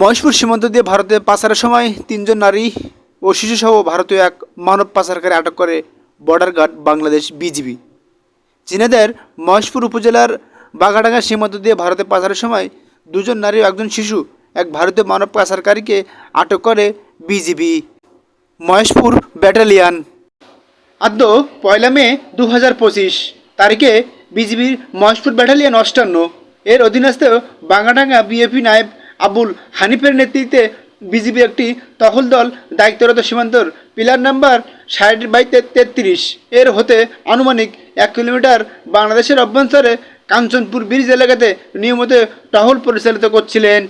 মহেশপুর সীমান্ত দিয়ে ভারতে পাচারের সময় তিনজন নারী ও শিশুসহ ভারতীয় এক মানব পাচারকারী আটক করে বর্ডার গার্ড বাংলাদেশ বিজিবি। চীনাদের মহেশপুর উপজেলার বাঘাডাঙ্গা সীমান্ত দিয়ে ভারতে পাচারের সময় দুজন নারী ও একজন শিশু এক ভারতীয় মানব পাচারকারীকে আটক করে বিজিবি। মহেশপুর ব্যাটালিয়ান। আদ্য পয়লা মে দু হাজার পঁচিশ তারিখে বিজিবির মহেশপুর ব্যাটালিয়ান অষ্টান্ন। এর অধীনস্থ বাঙ্গাডাঙ্গা বিএপি নায়েব আবুল হানিফের নেতৃত্বে বিজিবি একটি টহল দল দায়িত্বরত সীমান্তর পিলার নাম্বার ষাট বাই তেত্রিশ। এর হতে আনুমানিক এক কিলোমিটার বাংলাদেশের অভ্যন্তরে কাঞ্চনপুর ব্রিজ এলাকাতে নিয়মিত টহল পরিচালিত করছিলেন।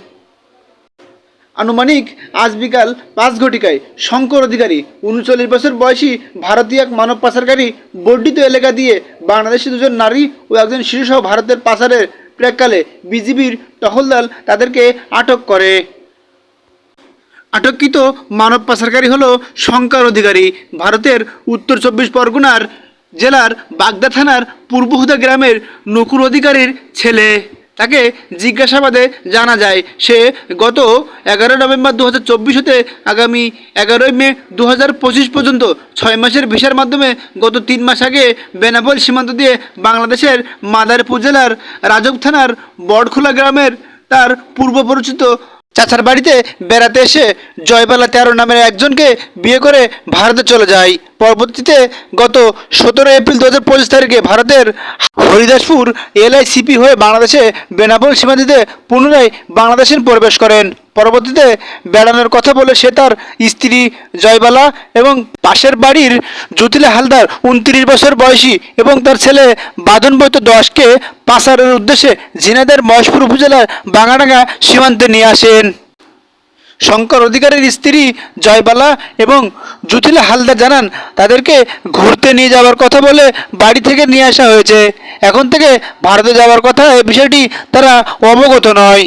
আনুমানিক আজ বিকাল পাঁচ ঘটিকায় শঙ্কর অধিকারী, উনচল্লিশ বছর বয়সী ভারতীয় এক মানব পাচারকারী বর্ধিত এলাকা দিয়ে বাংলাদেশি দুজন নারী ও একজন শিশুসহ ভারতের পাচারের প্রেক্ষালে বিজিবির টহলদল তাদেরকে আটক করে। আটককৃত মানব পাচারকারী হল শঙ্কর অধিকারী। ভারতের উত্তর চব্বিশ পরগনার জেলার বাগদা থানার পূর্বহুদা গ্রামের নকুর অধিকারীর ছেলে। তাকে জিজ্ঞাসাবাদে জানা যায়, সে গত এগারো নভেম্বর দু হাজার চব্বিশ হতে আগামী এগারোই মে দু হাজার পঁচিশ পর্যন্ত ছয় মাসের ভিসার মাধ্যমে গত তিন মাস আগে বেনাপোল সীমান্ত দিয়ে বাংলাদেশের মাদারীপুর জেলার রাজক থানার বড়খোলা গ্রামের তার পূর্ব পরিচিত চাচার বাড়িতে বেড়াতে এসে জয়বালা তেরো নামের একজনকে বিয়ে করে ভারতে চলে যায়। পরবর্তীতে গত সতেরো এপ্রিল দু হাজার পঁচিশ তারিখে ভারতের হরিদাসপুর এলআইসিপি হয়ে বাংলাদেশে বেনাপোল সীমান্তিতে পুনরায় বাংলাদেশে প্রবেশ করেন। পরবর্তীতে বেড়ানোর কথা বলে সে তার স্ত্রী জয়বালা এবং পাশের বাড়ির জ্যোতিলা হালদার উনত্রিশ বছর বয়সী এবং তার ছেলে বাদন বৈত দশকে পাচারের উদ্দেশ্যে ঝিনাইদের মহেশপুর উপজেলার বাঙাডাঙ্গা সীমান্তে নিয়ে আসেন। শঙ্কর অধিকারীর স্ত্রী জয়বালা এবং জুথিলা হালদার জানান, তাদেরকে ঘুরতে নিয়ে যাওয়ার কথা বলে বাড়ি থেকে নিয়ে আসা হয়েছে। এখন থেকে ভারতে যাওয়ার কথা এই বিষয়টি তারা অবগত নয়।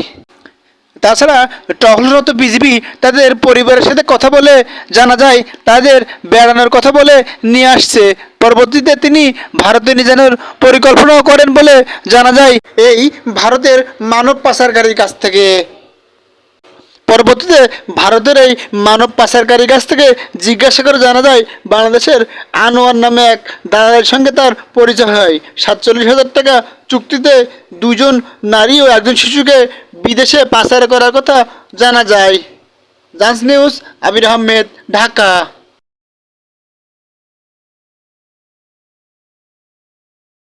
তাছাড়া টহলরত বিজিবি তাদের পরিবারের সাথে কথা বলে জানা যায়, তাদের বেড়ানোর কথা বলে নিয়ে আসছে। পরবর্তীতে তিনি ভারতে নিয়ে যাওয়ার পরিকল্পনাও করেন বলে জানা যায়, এই ভারতের মানব পাচারকারীর কাছ থেকে। পরবর্তীতে ভারতের এই মানব পাচারকারীর কাছ থেকে জিজ্ঞাসা করে জানা যায়, বাংলাদেশের আনোয়ার নামে এক দাদাদের সঙ্গে তার পরিচয় হয়। সাতচল্লিশ হাজার টাকা চুক্তিতে দুজন নারী ও একজন শিশুকে বিদেশে পাচার করার কথা জানা যায়। জান্স নিউজ, আবির আহমেদ, ঢাকা।